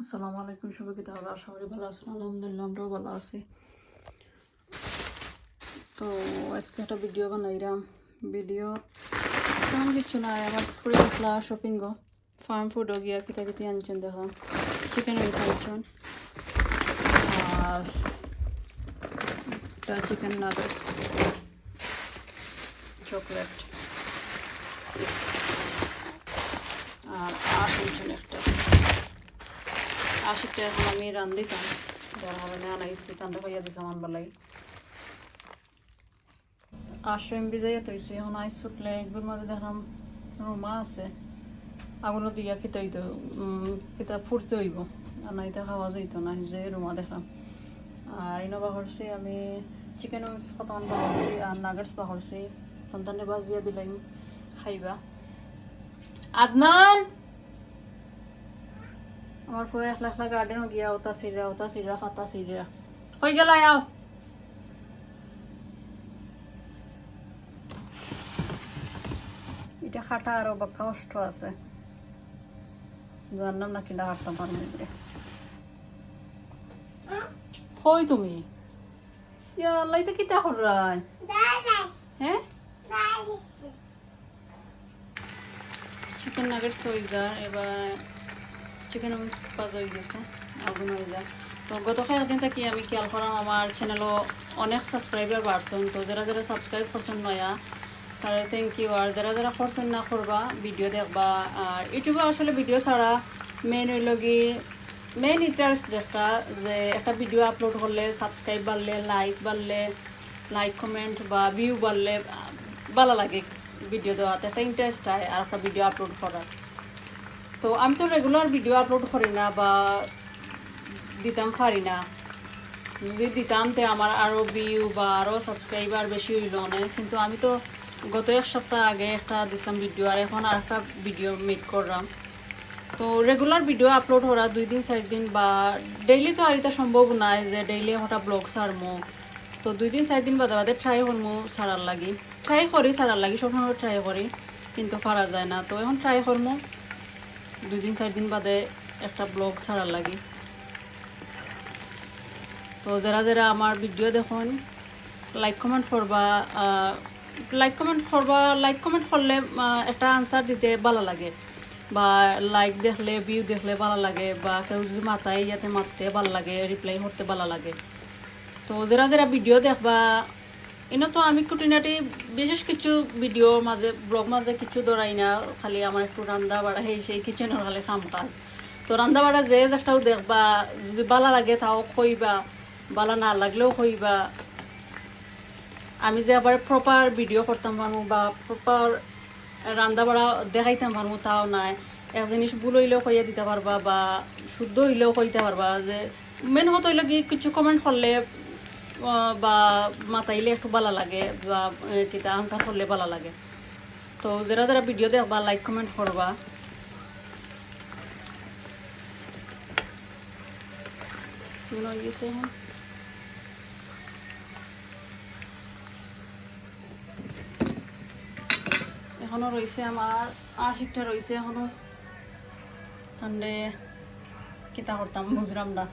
আসসালামু আলাইকুম সবাইকে, তাহলে আশা করি ভালো আছেন। আলহামদুলিল্লাহ, আমরাও ভালো আছি। তো আজকে একটা ভিডিও বানাইলাম। ভিডিও তেমন কিছু নাই আমার গেছিলা শপিং গো। ফার্ম ফুডও গিয়া কিতা কিতি আনছেন দেখলাম চিকেন উইংস আনছেন। আর একটা চিকেন নাগেটস চকলেট আর আট আনছেন একটা। আশিটা এখন আমি রান্ধিতাম যার কারণে আনাইছি তান্ডা খাইয়া দিছে আমার বেলায় আশো এম বি যাইয়া তৈছে এখন আইস ছুটলে একবার মাঝে দেখলাম রুমা আছে। আগুনো দিয়া খিতে হইতো কিতা ফুটতে হইব। আর নাইতে খাওয়া যাইত না যে রুমা দেখলাম আর ইনো বাহরছি, আমি চিকেন উইংস কতক্ষণ বাহরছি আর নাগেটস বাহরছি। সন্তানে বাজিয়া দিলাম, খাইবা। আদনান! আমার ফুয়ে একলা একলা গার্ডেনও গিয়া ওটা সিরা ওটা সিরা ফাতা সিরা কই গেল আও এটা খাটা আরও বা কষ্ট আছে জানলাম না কিনা হাঁটতাম পারব এবারে কই তুমি ইয়া লাইতে কিতা কররাই হ্যাঁ চিকেন নাগেটস হয়ে যা এবার চিকেন উইংস হয়ে গেছে আগুন হয়ে যায়। তো গতকাল দিন থেকে আমি খেয়াল করলাম আমার চ্যানেলও অনেক সাবস্ক্রাইবার বাড়ছেন তো যারা যারা সাবস্ক্রাইব করছেন নয়া তারা থ্যাংক ইউ আর যারা যারা করছেন না করবা ভিডিও দেখবা। আর ইউটিউবে আসলে ভিডিও ছাড়া মেন হইল কি মেন ইন্টারেস্ট যেটা যে একটা ভিডিও আপলোড করলে সাবস্ক্রাইব বাড়লে লাইক বাড়লে লাইক কমেন্ট বা ভিউ বাড়লে ভালো লাগে ভিডিও দেওয়াতে একটা ইন্টারেস্ট হয় আর একটা ভিডিও আপলোড করার তো আমি তো রেগুলার ভিডিও আপলোড করি না বা দিতাম পারি না। যদি দিতাম তে আমার আরও ভিউ বা আরও সাবস্ক্রাইবার বেশি হইল অনেক, কিন্তু আমি তো গত এক সপ্তাহ আগে একটা দিতাম ভিডিও আর এখন আর একটা ভিডিও মেক করলাম। তো রেগুলার ভিডিও আপলোড করা দুই দিন, চার দিন বা ডেইলি তো আর এটা সম্ভব নাই যে ডেইলি হঠাৎ ব্লগ ছাড়মো। তো দুই দিন, চার দিন বাদে বাদে ট্রাই করমু ছাড়ার লাগি। ট্রাই করি, ছাড়ার লাগি, সবসময় ট্রাই করি, কিন্তু পারা যায় না। তো এখন ট্রাই করমু। দুই দিন চার দিন বাদে একটা ব্লগ ছাড়ার লাগে। তো যারা যারা আমার ভিডিও দেখুন লাইক কমেন্ট করবা লাইক কমেন্ট করবা লাইক কমেন্ট করলে একটা আনসার দিতে ভালো লাগে। বা লাইক দেখলে ভিউ দেখলে ভালো লাগে, বা কেউ যদি মাথায় ইয়াতে মারতে ভালো লাগে রিপ্লাই করতে ভালো লাগে। তো যারা যারা ভিডিও দেখবা এনে তো আমি খুঁটিনাটি বিশেষ কিছু ভিডিও মাঝে ব্লগ মাঝে কিছু ধরাই না, খালি আমার একটু রান্না বাড়া সেই সেই কিচেনের খালি কাম কাজ। তো রান্না বাড়া যে একটাও দেখবা যদি ভালো লাগে তাও কইবা ভালো না লাগলেও কইবা আমি যে আবার প্রপার ভিডিও করতাম পারব বা প্রপার রান্না বাড়া দেখাইতাম পারব তাও নাই। এক জিনিস ভুল হইলেও কইয়া দিতে পারবা বা শুদ্ধ হইলেও কইতে পারবা যে মেন হতো হইলে কি, কিছু কমেন্ট করলে বা মাতাইলে একটু ভালো লাগে বা কিতা আনসার করলে ভালো লাগে। তো যারা যারা ভিডিও দেখবা লাইক কমেন্ট করবা। এখনও রয়েছে আমার, আশিকটা রয়েছে এখনও। তাহলে কিতা করতাম, বুঝলাম না।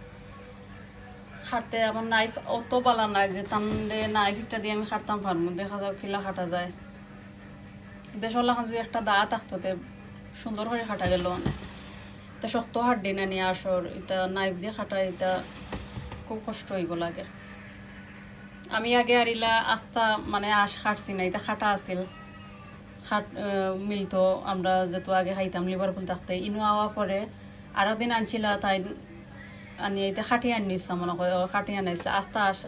খাটতে আমার নাইফ অত বালা নাই যে তাহলে নাইফ একটা দিয়ে আমি খাটতাম পারব দেখা যাও খিলা খাটা যায়। দেশলা এখন যদি একটা দা থাকতো তে সুন্দর করে খাটা গেল অনেক। তা শক্ত হাত দিন আনি আসর এটা নাইফ দিয়ে খাটা এটা খুব কষ্ট হইব লাগে। আমি আগে আরিলা আস্তা মানে আশ খাটছি না এটা খাটা আছিল। খাট মিলতো, আমরা যেহেতু আগে খাইতাম লিভারপুল থাকতে। ইনো আওয়া পরে আরও দিন আনছিলা, তাই আনি এটা খাটি আনিছিলাম মনে করে খাটি আনাইছিল আস্তা আস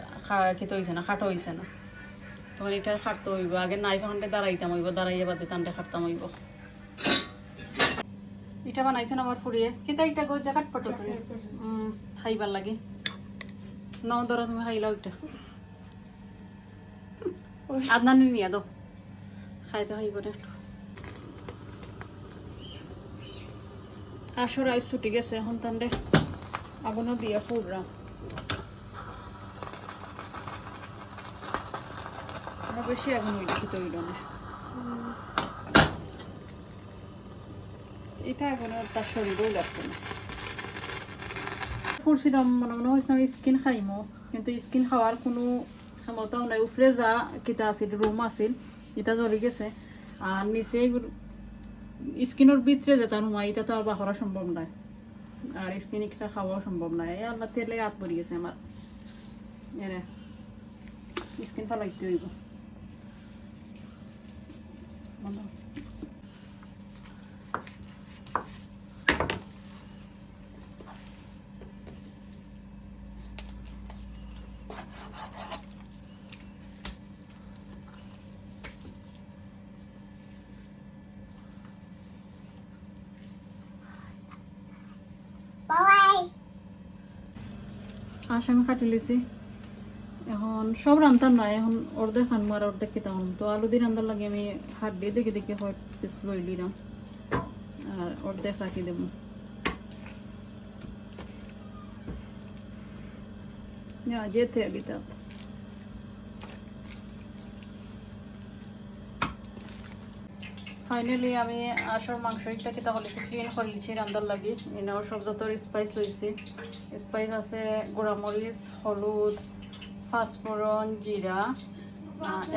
খেতে হয়েছে না খাটো হয়েছে না। তখন এটা খাটতে হইব আগে নাইফ এখানটা দাঁড়াইতাম হইব দাঁড়াইয়া বাদে টানটা খাটতাম হইব এটা বানাইছেন আমার ফুরিয়ে কিতা এটা গো জাকাত পটো খাইবার লাগে। নাও ধরো তুমি খাইলাও এটা আদনানি নিয়ে দো। খাইতে খাইব না একটু আসর আইস ছুটি গেছে এখন তান্ডে আগুনও দিয়ে ফুড়রা বেশি আগুন হইলে খেতে হইল এটা আর তার শরীরেও লাগতো না। ফুরছিলাম মনে মনে হয়েছিল স্কিন খাইমো, কিন্তু স্কিন খাওয়ার কোনো ক্ষমতাও নাই। উপরে যা কিতা আছিল রুম আছিল, এটা জ্বলি গেছে। আর নিচে স্কিনের ভিতরে যেটা রুমা এটা তো আর বাহরা সম্ভব নয় আর স্কিন একটা খাওয়াও সম্ভব না। এই আল্লাহ তেলে হাত পড়ে গেছে আমার। এরে স্কিন ফালাইতে হইব। বন্ধ। আশ আমি কাটি লিছি। এখন সব রান্তার নাই, এখন অর্ধেক খানবো আর অর্ধেক খেতাম তো আলু দিয়ে রান্ধার লাগে আমি হাত দিয়ে দেখে দেখে হট পিস লই দিলাম আর অর্ধেক রাখি দেবো। আগে jätteärligt. ফাইনালি আমি আসার মাংস একটা খেতে হলেছি ক্লিন করে লিছি রান্দার লাগি। এনাও সব যতর স্পাইস লইছি। স্পাইস আছে গুঁড়ামরিচ, হলুদ ফাঁসফোড়ন জিরা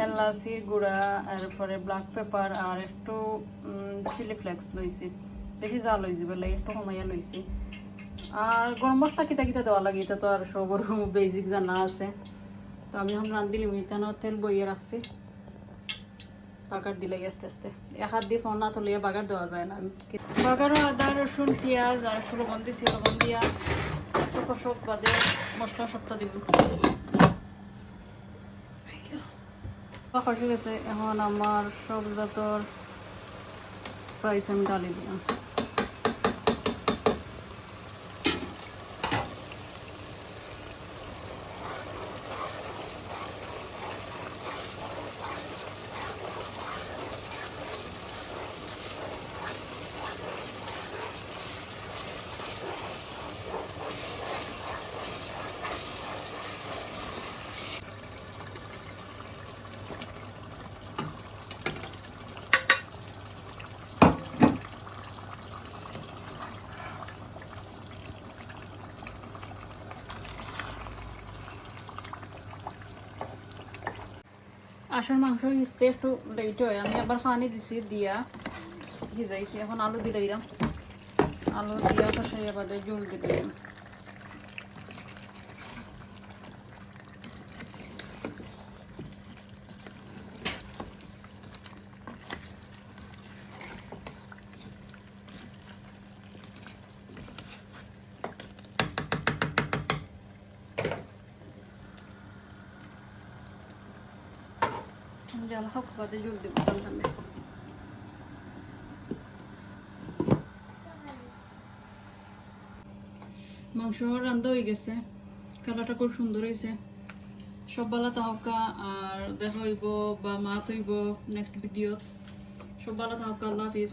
এলাচির গুঁড়া, এরপরে ব্ল্যাক পেপার আর একটু চিলি ফ্লেক্স লইছি। বেশি যা লই যাবে লাগে একটু কমাইয়া লইছি। আর গরম মশলা কিতা কিতা দেওয়া লাগে, এটা তো আর সবর বেসিক জানা আছে। তো আমি এখন রান্ধিলিম ইতানো তেল বইয়ে রাখছি। বাগার দিলে আস্তে আস্তে। এক হাত দিয়ে ফোন না তুলিয়ে বাগার দেওয়া যায় না। বাগারও আদা রসুন পেঁয়াজ আর একটু লবণ দিছি লবণ দিয়া সব বাদে মশলা সবটা দিব খসে গেছে। এখন আমার সব জাতর স্পাইস আমি ডালি দিলাম আসল মাংস হিসতে একটু লেট হয়। আমি আবার পানি দিছি, দিয়া। ভিজাইছি এখন আলু দিলাম। আলু দিয়া কষাই আবার জল দিলাম। জল হোক কত জল দিব মাংস রান্ধা হয়ে গেছে। কালারটা খুব সুন্দর হয়েছে। সব বেলা তাহকা, আর দেখা হইব বা মাত হইব নেক্সট ভিডিও সব বেলা তাহকা, আল্লাহ হাফিজ।